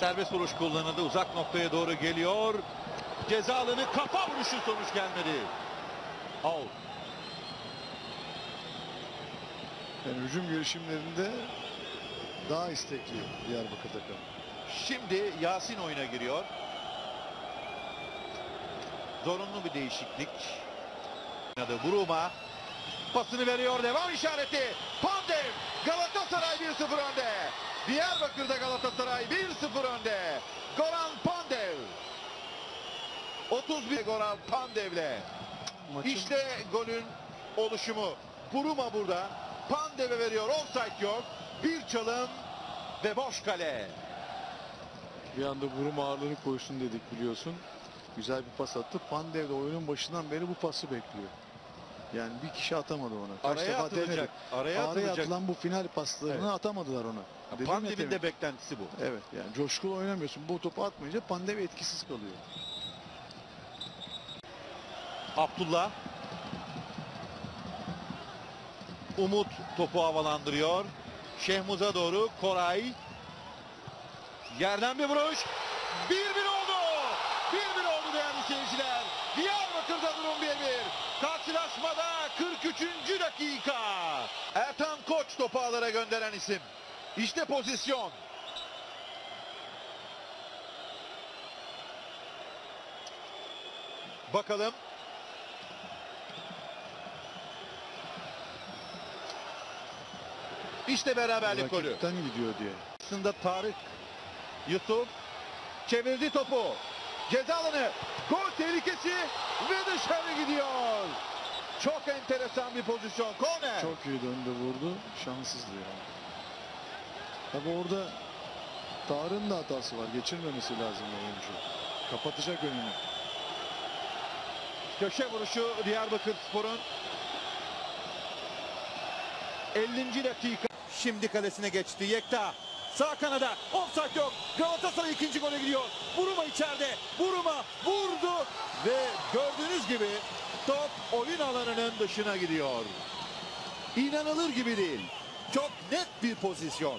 Serbest vuruş kullanıldı. Uzak noktaya doğru geliyor. Ceza alanı kafa vuruşu sonuç gelmedi. Out. Yani hücum girişimlerinde daha istekli Diyarbakır takımı. Şimdi Yasin oyuna giriyor. Zorunlu bir değişiklik. Buruma. Pasını veriyor. Devam işareti. Pandev. Galatasaray 1-0 önde. Diyarbakır'da Galatasaray 1-0 önde. Goran Pandev. 31 Goran Pandev'le. Maçın İşte golün oluşumu. Buruma burada. Pandev'e veriyor. Offside yok. Bir çalım ve boş kale. bir anda vurum ağırlığını koysun dedik biliyorsun. Güzel bir pas attı. Pandev de oyunun başından beri bu pası bekliyor. Yani bir kişi atamadı ona. Kaç Araya defa atılacak. denedi. Araya Araya atılacak. atılan bu final paslarını Evet. atamadılar Pandeminin temin- de beklentisi bu. Evet yani coşkulu oynamıyorsun. Bu topu atmayınca Pandev etkisiz kalıyor. Abdullah. Umut topu havalandırıyor. Şehmuz'a doğru Koray. Yerden bir vuruş. 1-1 oldu. 1-1 oldu değerli seyirciler. Diyarbakır'da durum 1-1. Karşılaşmada 43. dakika. Ertan Koç topu ağlara gönderen isim. İşte pozisyon. Bakalım İşte beraberlik golü. Rakipten gidiyor diye. Aslında Tarık Yusuf çevirdi topu. Ceza alanı. Gol tehlikesi ve dışarı gidiyor. Çok enteresan bir pozisyon. Korner. Çok iyi döndü vurdu. Şanssızdı yani. Tabi orada Tarık'ın da hatası var. Geçirmemesi lazım oyuncu. Kapatacak önünü. Köşe vuruşu Diyarbakır Spor'un 50. dakika. Şimdi kalesine geçti Yekta. Sağ kanada offside yok. Galatasaray ikinci gole gidiyor. Buruma içeride. Buruma vurdu ve gördüğünüz gibi top oyun alanının dışına gidiyor. İnanılır gibi değil. Çok net bir pozisyon.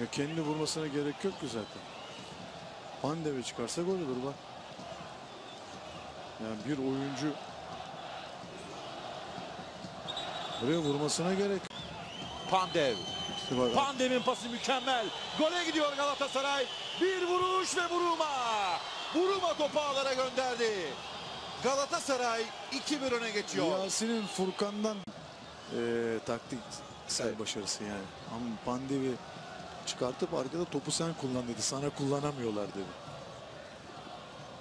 Ya kendi vurmasına gerek yok ki zaten. Pandeve çıkarsa gol olur bak. Yani bir oyuncu buraya vurmasına gerek. Pandev. Bak, Pandem'in pası mükemmel. Gole gidiyor Galatasaray. Bir vuruş ve Buruma. Buruma topu ağlara gönderdi. Galatasaray 2-1 öne geçiyor. Yasin'in Furkan'dan eee taktiksel Evet. başarısı yani. Ama Pandevi çıkartıp arkada topu sen kullan dedi. Sana kullanamıyorlar dedi.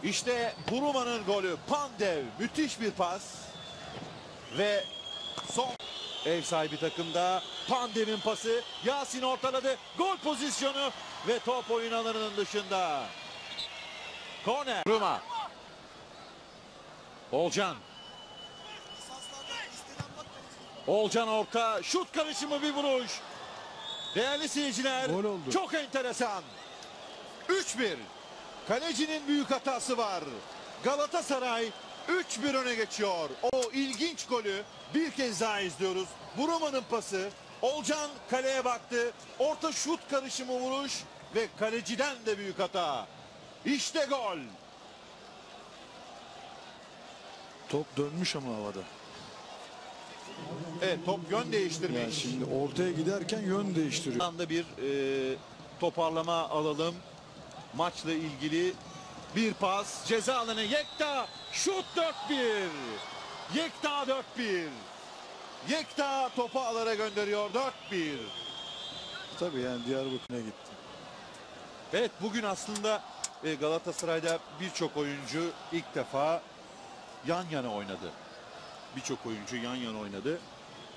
İşte Buruma'nın golü. Pandev müthiş bir pas. Ve son ev sahibi takımda Pandem'in pası. Yasin ortaladı. Gol pozisyonu ve top oyun alanının dışında. Korner. Buruma. Olcan. Olcan orta. Şut karışımı bir vuruş. Değerli seyirciler. Çok enteresan. 3-1. Kalecinin büyük hatası var. Galatasaray 3-1 öne geçiyor. O ilginç golü bir kez daha izliyoruz. Buruma'nın pası. Olcan kaleye baktı. Orta şut karışımı vuruş ve kaleciden de büyük hata. İşte gol. Top dönmüş ama havada. Evet top yön değiştirmiş. Yani şimdi ortaya giderken yön değiştiriyor. anda bir e, toparlama alalım. Maçla ilgili bir pas. Ceza alanı Yekta. Şut 4-1. Yekta 4-1. Yekta topu alara gönderiyor 4-1. Tabii yani Diyarbakır'a gitti. Evet bugün aslında e, Galatasaray'da birçok oyuncu ilk defa yan yana oynadı. Birçok oyuncu yan yana oynadı.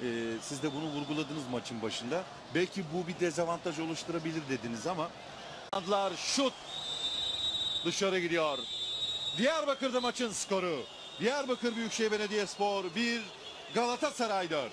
E, siz de bunu vurguladınız maçın başında. Belki bu bir dezavantaj oluşturabilir dediniz ama Adlar şut dışarı gidiyor. Diyarbakır'da maçın skoru. Diyarbakır Büyükşehir Belediyespor 1 Galatasaray 4.